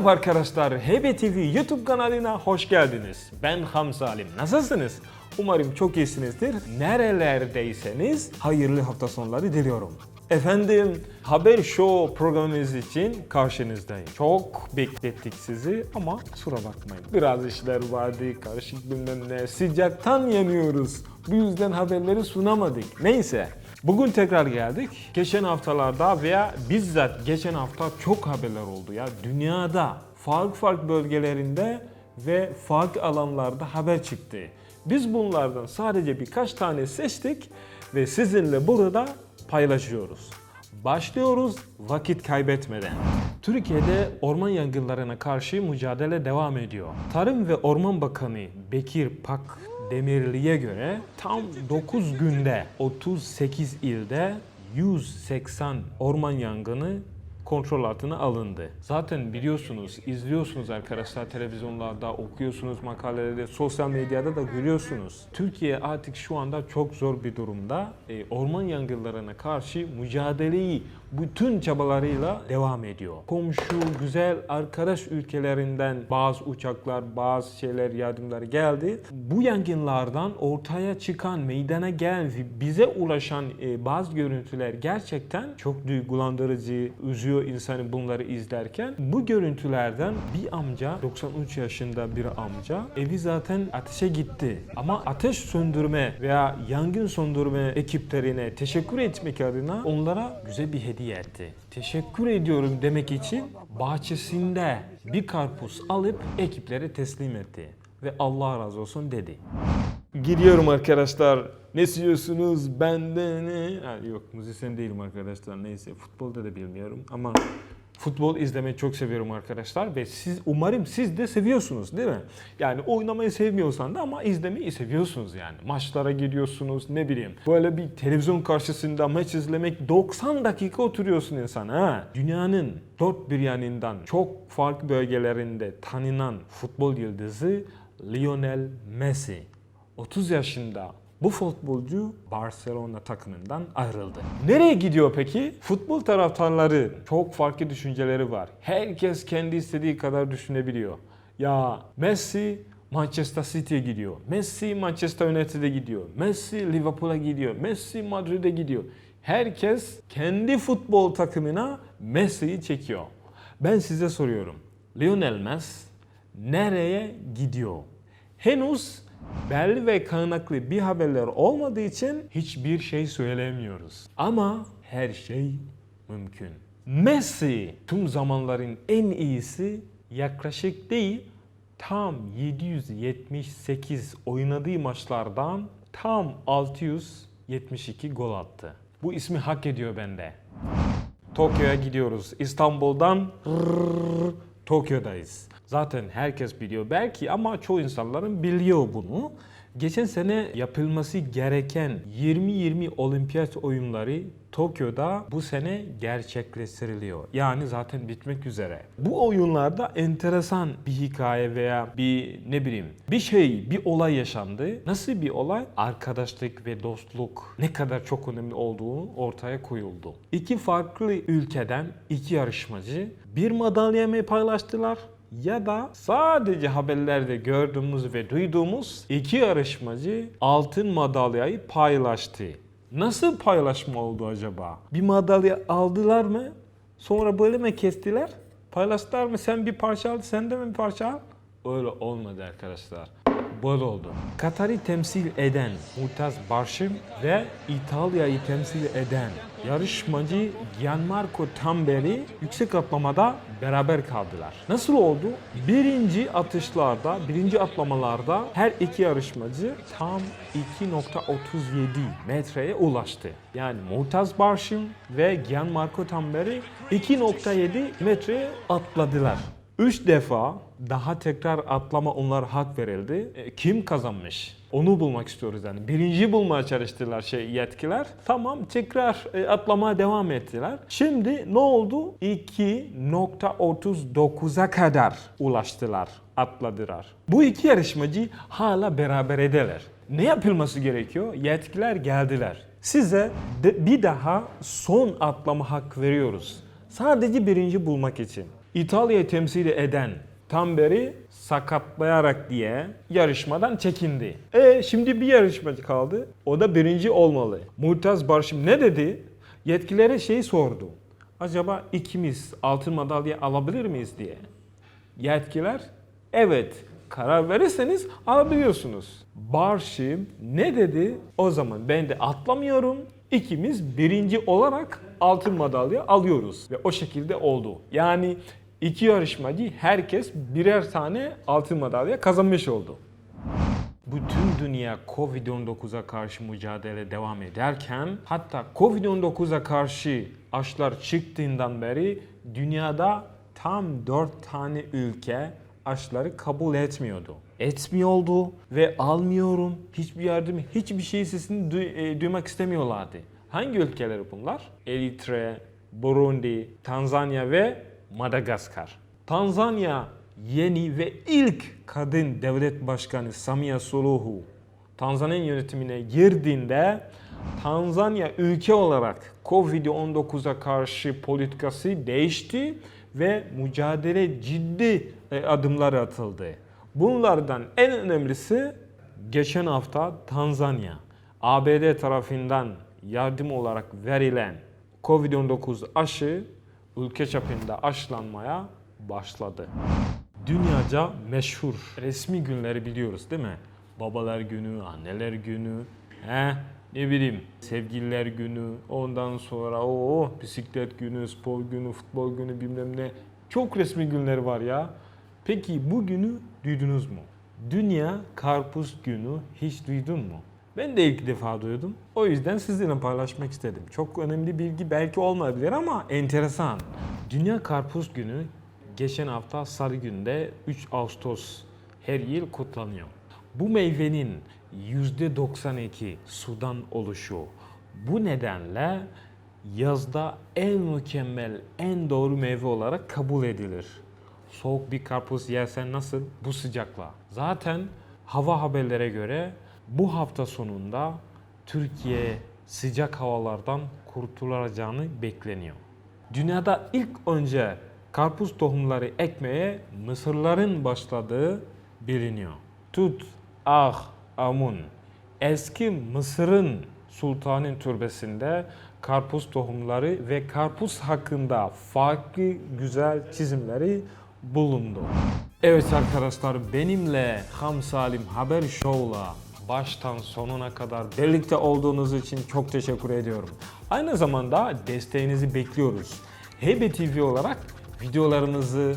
Merhaba arkadaşlar, Hebe TV YouTube kanalına hoş geldiniz. Ben Hamza Alim. Nasılsınız? Umarım çok iyisinizdir. Nerelerdeyseniz hayırlı hafta sonları diliyorum. Efendim, Haber Show programımız için karşınızdayım. Çok beklettik sizi ama kusura bakmayın. Biraz işler vardı, karışık bilmem ne. Sıcaktan yanıyoruz. Bu yüzden haberleri sunamadık. Neyse, Bugün tekrar geldik. Geçen haftalarda veya bizzat geçen hafta çok haberler oldu ya. Dünyada farklı farklı bölgelerinde ve farklı alanlarda haber çıktı. Biz bunlardan sadece birkaç tane seçtik ve sizinle burada paylaşıyoruz. Başlıyoruz vakit kaybetmeden. Türkiye'de orman yangınlarına karşı mücadele devam ediyor. Tarım ve Orman Bakanı Bekir Pak Demirli'ye göre tam 9 günde 38 ilde 180 orman yangını kontrol altına alındı. Zaten biliyorsunuz, izliyorsunuz arkadaşlar televizyonlarda, okuyorsunuz makalelerde, sosyal medyada da görüyorsunuz. Türkiye artık şu anda çok zor bir durumda. E, orman yangınlarına karşı mücadeleyi bütün çabalarıyla devam ediyor. Komşu, güzel arkadaş ülkelerinden bazı uçaklar, bazı şeyler, yardımlar geldi. Bu yangınlardan ortaya çıkan, meydana gelen bize ulaşan e, bazı görüntüler gerçekten çok duygulandırıcı, üzüyor insanı bunları izlerken. Bu görüntülerden bir amca, 93 yaşında bir amca, evi zaten ateşe gitti. Ama ateş söndürme veya yangın söndürme ekiplerine teşekkür etmek adına onlara güzel bir hediye etti. Teşekkür ediyorum demek için bahçesinde bir karpuz alıp ekiplere teslim etti. Ve Allah razı olsun dedi. Gidiyorum arkadaşlar. Ne istiyorsunuz benden? Ha, yok müzisyen değilim arkadaşlar neyse futbolda da bilmiyorum ama futbol izlemeyi çok seviyorum arkadaşlar ve siz umarım siz de seviyorsunuz değil mi? Yani oynamayı sevmiyorsan da ama izlemeyi seviyorsunuz yani. Maçlara gidiyorsunuz ne bileyim. Böyle bir televizyon karşısında maç izlemek 90 dakika oturuyorsun insan ha. Dünyanın dört bir yanından çok farklı bölgelerinde tanınan futbol yıldızı Lionel Messi. 30 yaşında bu futbolcu Barcelona takımından ayrıldı. Nereye gidiyor peki? Futbol taraftarları çok farklı düşünceleri var. Herkes kendi istediği kadar düşünebiliyor. Ya Messi Manchester City'ye gidiyor. Messi Manchester United'e gidiyor. Messi Liverpool'a gidiyor. Messi Madrid'e gidiyor. Herkes kendi futbol takımına Messi'yi çekiyor. Ben size soruyorum. Lionel Messi nereye gidiyor? Henüz belli ve kaynaklı bir haberler olmadığı için hiçbir şey söylemiyoruz. Ama her şey mümkün. Messi tüm zamanların en iyisi yaklaşık değil tam 778 oynadığı maçlardan tam 672 gol attı. Bu ismi hak ediyor bende. Tokyo'ya gidiyoruz. İstanbul'dan Tokyo'dayız. Zaten herkes biliyor belki ama çoğu insanların biliyor bunu. Geçen sene yapılması gereken 2020 olimpiyat oyunları Tokyo'da bu sene gerçekleştiriliyor. Yani zaten bitmek üzere. Bu oyunlarda enteresan bir hikaye veya bir ne bileyim bir şey, bir olay yaşandı. Nasıl bir olay? Arkadaşlık ve dostluk ne kadar çok önemli olduğu ortaya koyuldu. İki farklı ülkeden iki yarışmacı bir madalya paylaştılar ya da sadece haberlerde gördüğümüz ve duyduğumuz iki yarışmacı altın madalyayı paylaştı. Nasıl paylaşma oldu acaba? Bir madalya aldılar mı? Sonra böyle mi kestiler? Paylaştılar mı? Sen bir parça al, sen de mi bir parça al? Öyle olmadı arkadaşlar. Böyle oldu. Katar'ı temsil eden Murtaz Barşim ve İtalya'yı temsil eden yarışmacı Gianmarco Tamberi yüksek atlamada beraber kaldılar. Nasıl oldu? Birinci atışlarda, birinci atlamalarda her iki yarışmacı tam 2.37 metreye ulaştı. Yani Murtaz Barşim ve Gianmarco Tamberi 2.7 metreye atladılar. Üç defa daha tekrar atlama onlara hak verildi. E, kim kazanmış? Onu bulmak istiyoruz yani. Birinci bulmaya çalıştılar şey yetkiler. Tamam tekrar e, atlamaya devam ettiler. Şimdi ne oldu? 2.39'a kadar ulaştılar, atladılar. Bu iki yarışmacı hala beraber ederler. Ne yapılması gerekiyor? Yetkiler geldiler. Size de bir daha son atlama hak veriyoruz. Sadece birinci bulmak için. İtalya'yı temsil eden Tamberi sakatlayarak diye yarışmadan çekindi. E şimdi bir yarışmacı kaldı. O da birinci olmalı. Murtaz Barşim ne dedi? Yetkililere şey sordu. Acaba ikimiz altın madalya alabilir miyiz diye. Yetkiler evet karar verirseniz alabiliyorsunuz. Barşim ne dedi? O zaman ben de atlamıyorum. İkimiz birinci olarak altın madalya alıyoruz. Ve o şekilde oldu. Yani iki yarışmacı herkes birer tane altın madalya kazanmış oldu. Bütün dünya Covid-19'a karşı mücadele devam ederken hatta Covid-19'a karşı aşılar çıktığından beri dünyada tam 4 tane ülke aşıları kabul etmiyordu. Etmiyordu ve almıyorum, hiçbir yardım, hiçbir şey sesini duy- e, duymak istemiyorlardı. Hangi ülkeler bunlar? Eritre, Burundi, Tanzanya ve Madagaskar. Tanzanya yeni ve ilk kadın devlet başkanı Samia Suluhu Tanzanya yönetimine girdiğinde Tanzanya ülke olarak Covid-19'a karşı politikası değişti ve mücadele ciddi e, adımlar atıldı. Bunlardan en önemlisi geçen hafta Tanzanya ABD tarafından yardım olarak verilen Covid-19 aşı ülke çapında aşılanmaya başladı. Dünyaca meşhur resmi günleri biliyoruz değil mi? Babalar günü, anneler günü, he, ne bileyim sevgililer günü, ondan sonra o bisiklet günü, spor günü, futbol günü bilmem ne. Çok resmi günleri var ya. Peki bu günü duydunuz mu? Dünya Karpuz Günü hiç duydun mu? Ben de ilk defa duydum. O yüzden sizinle paylaşmak istedim. Çok önemli bilgi belki olmayabilir ama enteresan. Dünya Karpuz Günü geçen hafta Salı günde 3 Ağustos her yıl kutlanıyor. Bu meyvenin %92 sudan oluşuyor. Bu nedenle yazda en mükemmel, en doğru meyve olarak kabul edilir. Soğuk bir karpuz yersen nasıl? Bu sıcakla. Zaten hava haberlere göre bu hafta sonunda Türkiye sıcak havalardan kurtulacağını bekleniyor. Dünyada ilk önce karpuz tohumları ekmeye Mısırların başladığı biliniyor. Tut, ah, amun. Eski Mısır'ın sultanın türbesinde karpuz tohumları ve karpuz hakkında farklı güzel çizimleri bulundu. Evet arkadaşlar benimle Ham Salim Haber Show'la baştan sonuna kadar birlikte olduğunuz için çok teşekkür ediyorum. Aynı zamanda desteğinizi bekliyoruz. Hebe TV olarak videolarımızı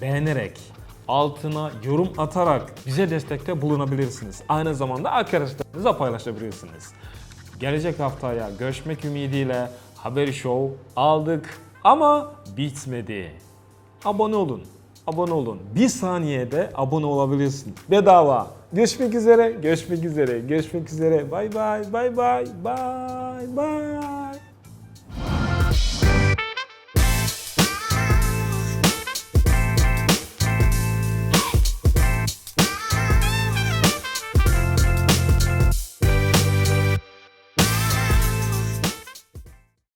beğenerek, altına yorum atarak bize destekte bulunabilirsiniz. Aynı zamanda arkadaşlarınızla paylaşabilirsiniz. Gelecek haftaya görüşmek ümidiyle Haber Show aldık ama bitmedi. Abone olun. Abone olun. Bir saniyede abone olabilirsin. Bedava. Görüşmek üzere. Görüşmek üzere. Görüşmek üzere. Bay bay. Bay bay. Bay bay.